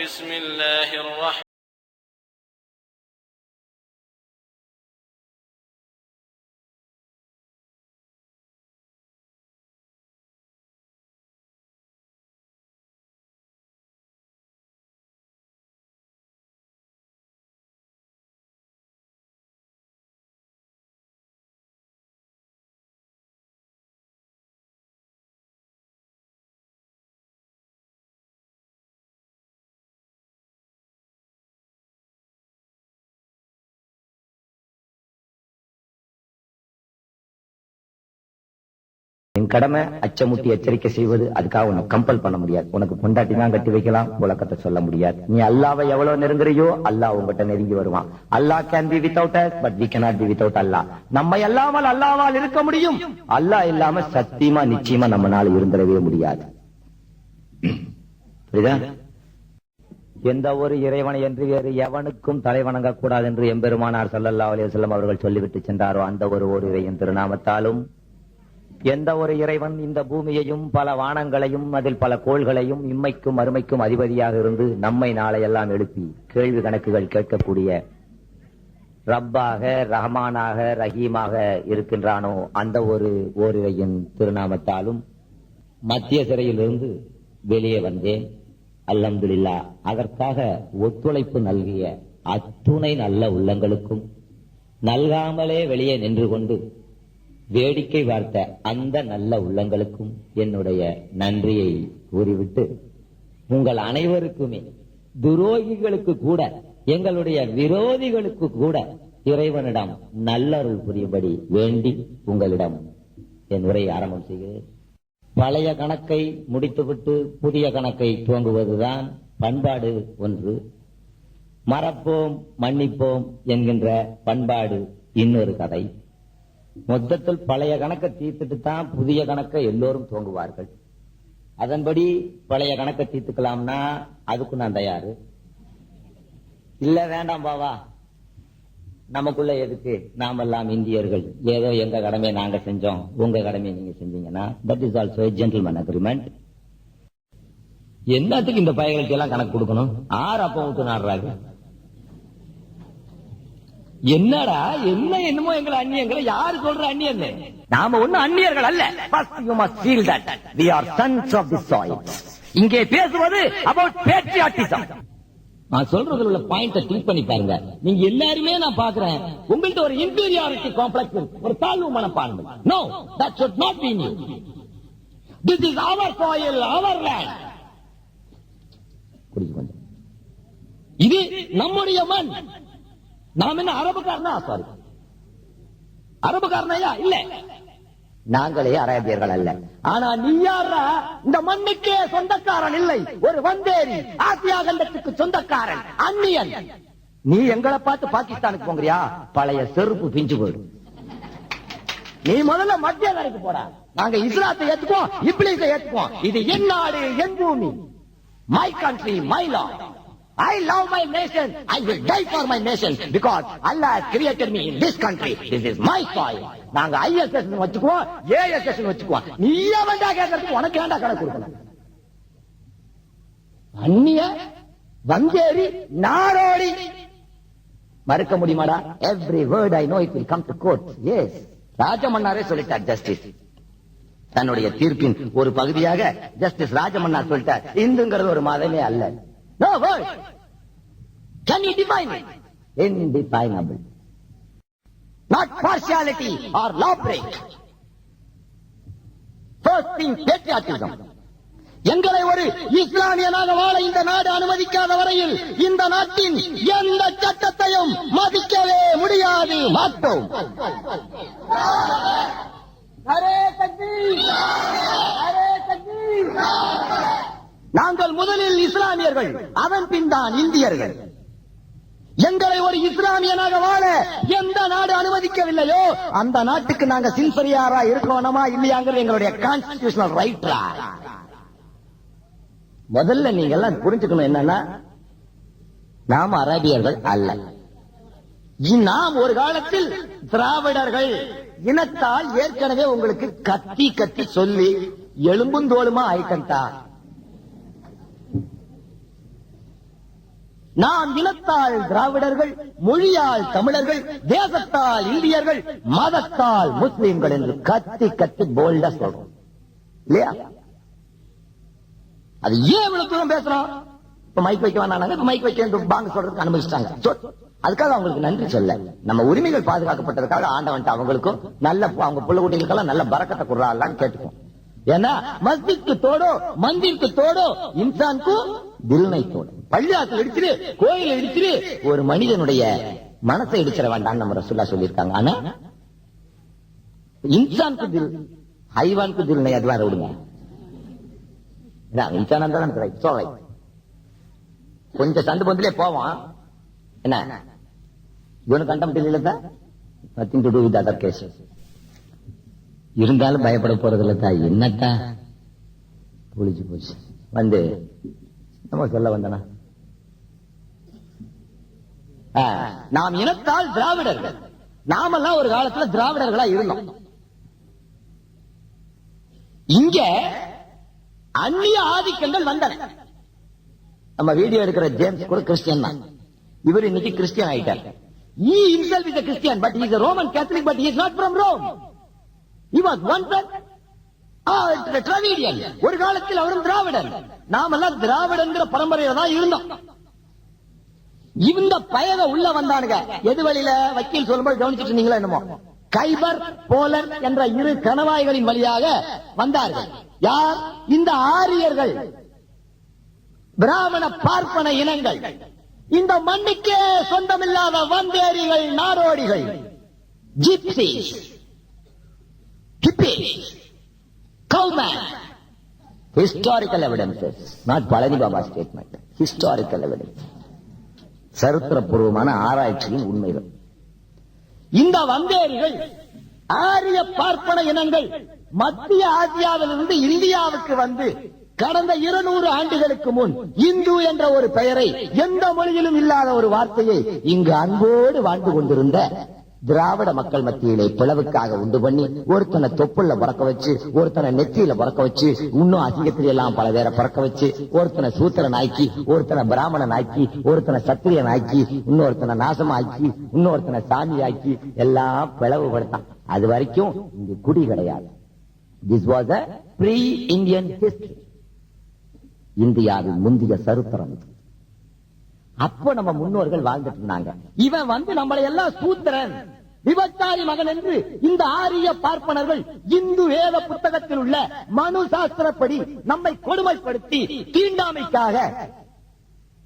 بسم الله الرحمن கடமை அச்சமுட்டி எச்சரிக்கை செய்வது அதுக்காக உனக்கு கம்பல் பண்ண முடியாது. உனக்கு பொண்டாட்டி தான் கட்டி வைக்கலாம் உலகத்தை சொல்ல முடியாது. நீ அல்லாவை எவ்வளவு நெருங்குறியோ அல்லாஹ் உங்ககிட்ட நெருங்கி வருவான். Allah can be without us but we cannot be without Allah. நம்ம அல்லாமல் அல்லாவால் இருக்க முடியும். அல்லாஹ் இல்லாம சத்தியமா நிச்சயமா நம்மனால இருந்துடவே முடியாது. புரியுதா? எந்த ஒரு இறைவனை என்று வேறு எவனுக்கும் தலை வணங்க கூடாது என்று எம்பெருமானார் சல்லல்லா அலைஹி வஸல்லம் அவர்கள் சொல்லிவிட்டு சென்றாரோ அந்த ஒரு ஒரு இறையின் திருநாமத்தாலும் எந்த ஒரு இறைவன் இந்த பூமியையும் பல வானங்களையும் அதில் பல கோள்களையும் இம்மைக்கும் அருமைக்கும் அதிபதியாக இருந்து நம்மை நாளையெல்லாம் எழுப்பி கேள்வி கணக்குகள் கேட்கக்கூடிய ரப்பாக ரஹமானாக ரஹீமாக இருக்கின்றானோ அந்த ஒரு ஓரிரையின் திருநாமத்தாலும் மத்திய சிறையிலிருந்து வெளியே வந்தேன். அல்லம்துல்லா அதற்காக ஒத்துழைப்பு நல்கிய அத்துணை நல்ல உள்ளங்களுக்கும் நல்காமலே வெளியே நின்று கொண்டு வேடிக்கை பார்த்த அந்த நல்ல உள்ளங்களுக்கும் என்னுடைய நன்றியை கூறிவிட்டு உங்கள் அனைவருக்குமே துரோகிகளுக்கு கூட எங்களுடைய விரோதிகளுக்கு கூட இறைவனிடம் நல்லருள் புரியும்படி வேண்டி உங்களிடம் என் உரை ஆரம்பம் செய்கிறேன். பழைய கணக்கை முடித்துவிட்டு புதிய கணக்கை துவங்குவதுதான் பண்பாடு ஒன்று. மறப்போம் மன்னிப்போம் என்கின்ற பண்பாடு இன்னொரு கதை. மொத்தத்தில் பழைய கணக்கை தீர்த்துட்டு தான் புதிய கணக்கை எல்லோரும் தோங்குவார்கள் அதன்படி பழைய கணக்கை தீர்த்துக்கலாம்னா அதுக்கு நான் தயாரு. இல்ல வேண்டாம் பாவா. நமக்குள்ள எதுக்கு? நாமெல்லாம் இந்தியர்கள். ஏதோ எங்க கடமையை நாங்க செஞ்சோம். உங்க கடமையை நீங்க செஞ்சீங்கன்னா that is also gentleman agreement என்னத்துக்கு இந்த பயர்களுக்கு எல்லாம் கணக்கு கொடுக்கணும்? ஆறு அப்ப ஊத்து நாடுறாங்க என்னடா என்ன என்னமோ எங்களை அந்நியங்களை யாரு சொல்ற அந்நியன் நாம ஒண்ணு அந்நியர்கள் அல்ல. First you must feel that we இங்கே பேசுவது அபவுட் பேட்ரியாட்டிசம் நான் சொல்றதுல உள்ள பாயிண்ட திங்க் பண்ணி பாருங்க. நீங்க எல்லாருமே நான் பாக்குறேன். உங்கள்ட்ட ஒரு இன்பீரியாரிட்டி காம்ப்ளெக்ஸ் ஒரு தாழ்வு மனப்பான்மை. No that should not be new this is our soil our land குடிச்சு இது நம்முடைய மண். நாம் என்ன அரபுக்காரனா? சாரி அரபுக்காரனையா இல்ல. நாங்களே அரேபியர்கள் அல்ல. ஆனா நீ யாரா இந்த மண்ணுக்கே சொந்தக்காரன் இல்லை. ஒரு வந்தேரி ஆசியா கண்டத்துக்கு சொந்தக்காரன் அந்நியன். நீ எங்களை பார்த்து பாகிஸ்தானுக்கு போங்கறியா? பழைய செருப்பு பிஞ்சு போயிடும் நீ முதல்ல மத்திய கரைக்கு போடா. நாங்க இஸ்லாத்தை ஏத்துக்குவோம் இப்ளீஸை ஏத்துக்குவோம். இது என் நாடு என் பூமி. My country my law I love my nation. I will die for my nation because Allah has created me in this country. This is my soil. நாங்க ஐஎஸ்எஸ் வச்சுக்குவோம் ஏஎஸ்எஸ் வச்சுக்குவோம். நீ வேண்டா கேட்கறதுக்கு உனக்கு வேண்டா கணக்கு கொடுக்கணும்? அந்நிய வந்தேரி நாரோடி மறுக்க முடியுமாடா? Every word I know it will come to court yes ராஜமன்னாரே சொல்லிட்டார் ஜஸ்டிஸ் தன்னுடைய தீர்ப்பின் ஒரு பகுதியாக ஜஸ்டிஸ் ராஜமன்னார் சொல்லிட்டார். இந்துங்கிறது ஒரு மதமே அல்ல. No word. Can you define it? Indefinable. Not partiality or law break First thing, patriotism. எங்களை ஒரு இஸ்லாமியனாக வாழ இந்த நாடு அனுமதிக்காத வரையில் இந்த நாட்டின் எந்த சட்டத்தையும் மதிக்கவே முடியாது மாட்டோம் நாங்கள் முதலில் இஸ்லாமியர்கள் அதன் பின் தான் இந்தியர்கள். எங்களை ஒரு இஸ்லாமியனாக வாழ எந்த நாடு அனுமதிக்கவில்லையோ அந்த நாட்டுக்கு நாங்க சின்சரியாரா இருக்கணுமா இல்லையாங்கிறது எங்களுடைய கான்ஸ்டிடியூஷனல் ரைட்டா முதல்ல நீங்க எல்லாம் புரிஞ்சுக்கணும் என்னன்னா நாம் அரபியர்கள் அல்ல. நாம் ஒரு காலத்தில் திராவிடர்கள். இனத்தால் ஏற்கனவே உங்களுக்கு கத்தி கத்தி சொல்லி எலும்புந்தோலுமா ஆயிட்டா நாம் இனத்தால் திராவிடர்கள் மொழியால் தமிழர்கள் தேசத்தால் இந்தியர்கள் மதத்தால் முஸ்லிம்கள் என்று கத்தி கத்தி போல்டா சொல்றோம். இல்லையா? அது ஏன் இவ்வளவு தூரம் பேசுறோம்? இப்ப மைக் வைக்க வேணாங்க இப்ப மைக் வைக்க பாங்க சொல்றதுக்கு அனுமதிச்சிட்டாங்க. அதுக்காக அவங்களுக்கு நன்றி சொல்ல. நம்ம உரிமைகள் பாதுகாக்கப்பட்டதுக்காக ஆண்டவன்ட்டு அவங்களுக்கும் நல்ல அவங்க புள்ள குட்டிகளுக்கெல்லாம் நல்ல பறக்கத்தை குடுறாங்கன்னு கேட்டுக்கோம் ஏன்னா மஸ்ஜித்க்கு தோடோ மந்திருக்கு தோடோ இன்சான்க்கு தில்னை தோடும் பள்ளியாசல் இடிச்சிரு கோயில் இடிச்சிரு ஒரு மனிதனுடைய மனசை இடிச்சிட வேண்டாம் நம்ம ரசுல்லா சொல்லியிருக்காங்க. ஆனா இன்சான்க்கு தில் ஹைவான்க்கு தில்னை அது வேற விடுங்க இன்சானா தான் சோலை கொஞ்சம் சண்டு பந்திலே போவான். என்ன? இவனு கண்டம் இல்ல nothing to do with other case இருந்தாலும் பயப்பட போறது இல்ல தாய். என்னத்தா? புளிச்சு போச்சு. வந்து நம்ம சொல்ல வந்தனா? நாம் இனத்தால் திராவிடர்கள். நாமெல்லாம் ஒரு காலத்துல திராவிடர்களா இருந்தோம். இங்க அந்நிய ஆதிக்கங்கள் வந்தன. நம்ம வீடியோ எடுக்கிற ஜேம்ஸ் கூட கிறிஸ்டியன் தான். இவர் இன்னைக்கு கிறிஸ்டியன் ஆயிட்டார். He himself is a christian but he is a roman catholic but he is not from rome. He was one. ஒரு காலத்தில் அவரும் திராவிடன். நாமெல்லாம் திராவிடங்கிற பரம்பரையில தான் இருந்தோம். இந்த பயத உள்ள வந்தானுங்க. எது வழியில? வக்கீல் சொல்லும்போது கவனிச்சுட்டு இருந்தீங்களா என்னமோ? கைபர் போலன் என்ற இரு கணவாய்களின் வழியாக வந்தார்கள். யார்? இந்த ஆரியர்கள். பிராமண பார்ப்பன இனங்கள். இந்த மண்ணுக்கே சொந்தமில்லாத வந்தேரிகள் நாடோடிகள். Gypsy hippies, cowmen. Historical evidences, not Palani Baba statement. Historical evidence. சரித்திரபூர்வமான ஆராய்ச்சியின் உண்மைகள் இந்த வந்தேரிகள் ஆரிய பார்ப்பன இனங்கள் மத்திய ஆசியாவிலிருந்து இந்தியாவுக்கு வந்து கடந்த இருநூறு ஆண்டுகளுக்கு முன் இந்து என்ற ஒரு பெயரை எந்த மொழியிலும் இல்லாத ஒரு வார்த்தையை இங்கு அன்போடு வாழ்ந்து கொண்டிருந்த திராவிட மக்கள் மத்தியிலே பிளவுக்காக உண்டு பண்ணி ஒருத்தனை தொப்புள்ள பறக்க வச்சு ஒருத்தனை நெத்தியில பறக்க வச்சு இன்னும் அசிங்கத்தில எல்லாம் பல பேரை பறக்க வச்சு ஒருத்தனை சூத்திரன் ஆக்கி ஒருத்தனை பிராமணன் ஆக்கி ஒருத்தனை சத்திரியன் ஆக்கி இன்னொருத்தனை நாசம் ஆக்கி இன்னொருத்தனை சாமி ஆக்கி எல்லாம் பிளவுபடுத்தான். அது வரைக்கும் இங்கு குடி கிடையாது. This was a pre Indian history இந்தியாவின் முந்தைய சரித்திரம் இது. அப்ப நம்ம முன்னோர்கள் வாழ்ந்துட்டு இருந்தாங்க. இவன் வந்து நம்மளை எல்லாம் சூத்திரன். விபச்சாரி மகன் என்று இந்த ஆரிய பார்ப்பனர்கள் இந்து வேத புத்தகத்தில் உள்ள மனு சாஸ்திரப்படி நம்மை கொடுமைப்படுத்தி தீண்டாமைக்காக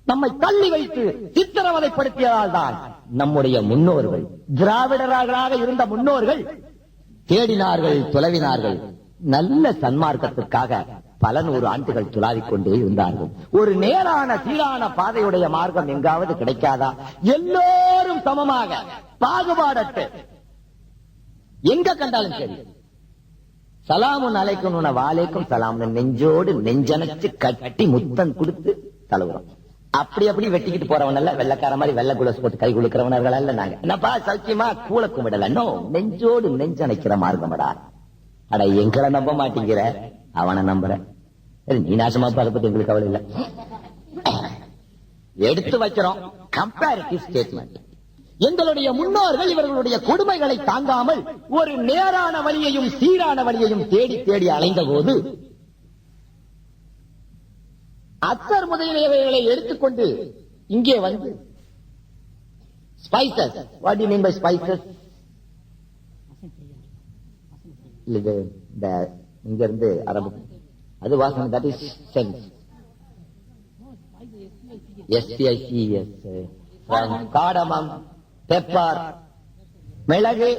நம்மை தள்ளி வைத்து சித்திரவதைப்படுத்தியதால் தான் நம்முடைய முன்னோர்கள் திராவிடர்களாக இருந்த முன்னோர்கள் தேடினார்கள் துளவினார்கள் நல்ல சன்மார்க்கத்திற்காக பல நூறு ஆண்டுகள் துளாவிக் கொண்டே இருந்தார்கள். ஒரு நேரான சீரான பாதையுடைய மார்க்கம் எங்காவது கிடைக்காதா? எல்லோரும் சமமாக பாகுபாடற்று. எங்க கண்டாலும் சரி. சலாமுன் அலைக்கும் வாழைக்கும் சலாம்னு நெஞ்சோடு நெஞ்சனைச்சு கட்டி முத்தம் கொடுத்து தலைவரும் அப்படி அப்படி வெட்டிக்கிட்டு போறவன் அல்ல வெள்ளக்கார மாதிரி வெள்ள குலஸ் போட்டு கை குலுக்கிறவனர்கள் அல்ல நாங்க. என்னப்பா சௌக்கியமா கூல கும்பிடல நோ நெஞ்சோடு நெஞ்சனைக்கிற மார்க்கமடா. அட எங்களை நம்ப மாட்டேங்கிற. அவனை நம்புறேன். நீ நாசமா அதை பத்தி எங்களுக்கு கவலை இல்ல. எடுத்து வைக்கிறோம் கம்பேரிட்டிவ் ஸ்டேட்மெண்ட் எங்களுடைய முன்னோர்கள் இவர்களுடைய கொடுமைகளை தாங்காமல் ஒரு நேரான வழியையும் சீரான வழியையும் தேடி தேடி அலைந்த போது அத்தர் முதலியவைகளை எடுத்துக்கொண்டு இங்கே வந்து spices what you mean by spices இது இந்த இங்க இருந்து அரபு அது வாசனை that is sense S P I C E S cardamom. Pepper மிளகு.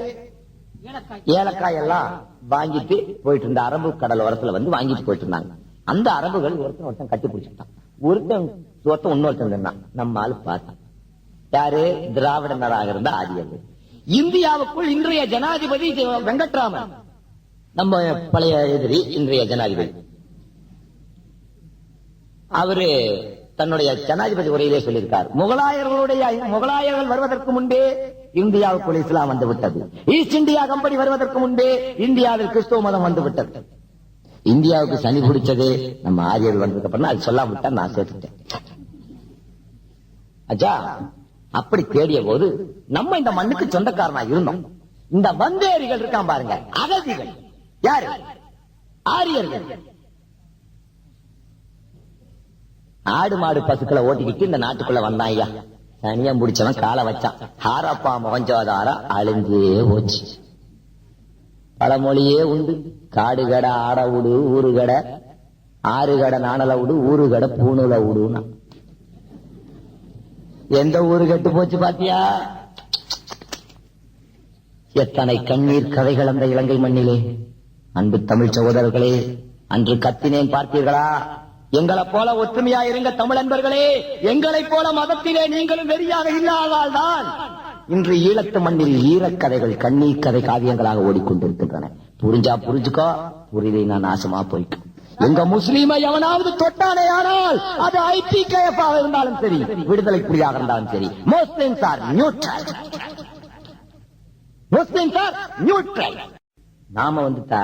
ஏலக்காய் எல்லாம் வாங்கிட்டு போயிட்டு இருந்த அரபு கடலோரத்துல வந்து வாங்கிட்டு போயிட்டு இருந்தாங்க. அந்த அரபுகள் ஒருத்தன் ஒருத்தன் கட்டி பிடிச்சிட்டான் ஒருத்தன் ஒருத்தன் இன்னொருத்தன் இருந்தான் நம்ம ஆளு பார்த்தான் யாரு? திராவிடனராக இருந்த ஆரியர்கள் இந்தியாவுக்குள் இன்றைய ஜனாதிபதி வெங்கட்ராமன். நம்ம பழைய எதிரி இன்றைய ஜனாதிபதி. அவரு தன்னுடைய ஜனாதிபதி உரையிலே சொல்லியிருக்கார். முகலாயர்களுடைய முகலாயர்கள் வருவதற்கு முன்பே இந்தியாவுக்குள் இஸ்லாம் வந்து விட்டது ஈஸ்ட் இந்தியா கம்பெனி வருவதற்கு முன்பே இந்தியாவில் கிறிஸ்துவ மதம் வந்து விட்டது இந்தியாவுக்கு சனி பிடிச்சது நம்ம ஆரியர்கள் வந்ததுக்கு அப்புறம் அது சொல்லாம விட்டா நான் சேர்த்துட்டேன். அஜா அப்படி தேடிய போது நம்ம இந்த மண்ணுக்கு சொந்தக்காரனா இருந்தோம். இந்த வந்தேரிகள் இருக்கான் பாருங்க அகதிகள். யாரு? ஆரியர்கள். ஆடு மாடு பசுக்களை ஓட்டிக்கிட்டு இந்த நாட்டுக்குள்ள வந்தான் ஐயா தனியா முடிச்சவன் காலை வச்சான். ஹாரப்பா மொகஞ்சோதாரா அழிஞ்சே போச்சு. பழமொழியே உண்டு. காடு கடை ஆட விடு ஊரு கடை. ஆறு கடை நாணல விடு ஊரு கடை பூணுல விடுனா எந்த ஊரு கெட்டு போச்சு பாத்தியா? எத்தனை கண்ணீர் கதைகள் அந்த இலங்கை மண்ணிலே. அன்பு தமிழ் சகோதரர்களே அன்று கத்தினேன் பார்த்தீர்களா? எங்களை போல ஒற்றுமையா இருங்க தமிழ் அன்பர்களே. எங்களை போல மதத்திலே நீங்களும் வெறியாக இல்லாதால் தான் இன்று ஈழத்து மண்ணில் ஈரக்கதைகள் கண்ணீர் கதை காவியங்களாக ஓடிக்கொண்டிருக்கின்றன. புரிஞ்சா புரிஞ்சுக்கோ புரியுதை நாசமா போய்க்கும். எங்க முஸ்லீமை எவனாவது தொட்டானே ஆனால் அது ஐடி கேஃபாக இருந்தாலும் சரி விடுதலை புலியாக இருந்தாலும் சரி Muslims are neutral. Muslims are neutral. நாம வந்துட்டா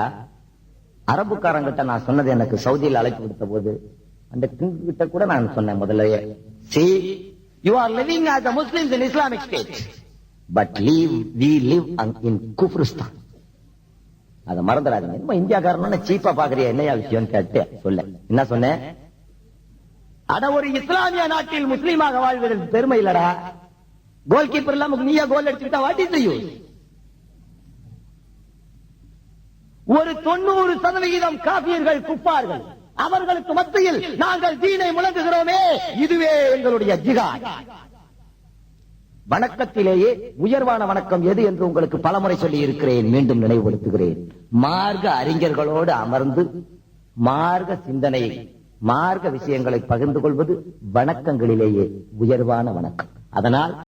அரபுக்காரங்கிட்ட நான் சொன்னது எனக்கு சவுதியில் அழைப்பு கொடுத்த போது அந்த கிங் கிட்ட கூட நான் சொன்னேன் முதல்லயே. See you are living as a Muslims in Islamic state but leave we live in குஃப்ரிஸ்தான் அதை மறந்துடாதீங்க. ரொம்ப இந்தியாக்காரன் சீப்பா பாக்குறியா? என்னையா விஷயம் கேட்டு சொல்ல என்ன சொன்னேன்? அட ஒரு இஸ்லாமிய நாட்டில் முஸ்லீமாக வாழ்வதற்கு பெருமை இல்லடா. கோல் கீப்பர் இல்லாம நீயா கோல் அடிச்சுக்கிட்டா வாட்டி செய்யும் யூ ஒரு தொண்ணூறு சதவிகிதம் காபியர்கள் குப்பார்கள். அவர்களுக்கு மத்தியில் நாங்கள் தீனை முழங்குகிறோமே இதுவே எங்களுடைய ஜிகாத் வணக்கத்திலேயே உயர்வான வணக்கம் எது என்று உங்களுக்கு பலமுறை சொல்லி இருக்கிறேன் மீண்டும் நினைவுபடுத்துகிறேன். மார்க்க அறிஞர்களோடு அமர்ந்து மார்க்க சிந்தனை மார்க்க விஷயங்களை பகிர்ந்து கொள்வது வணக்கங்களிலேயே உயர்வான வணக்கம். அதனால்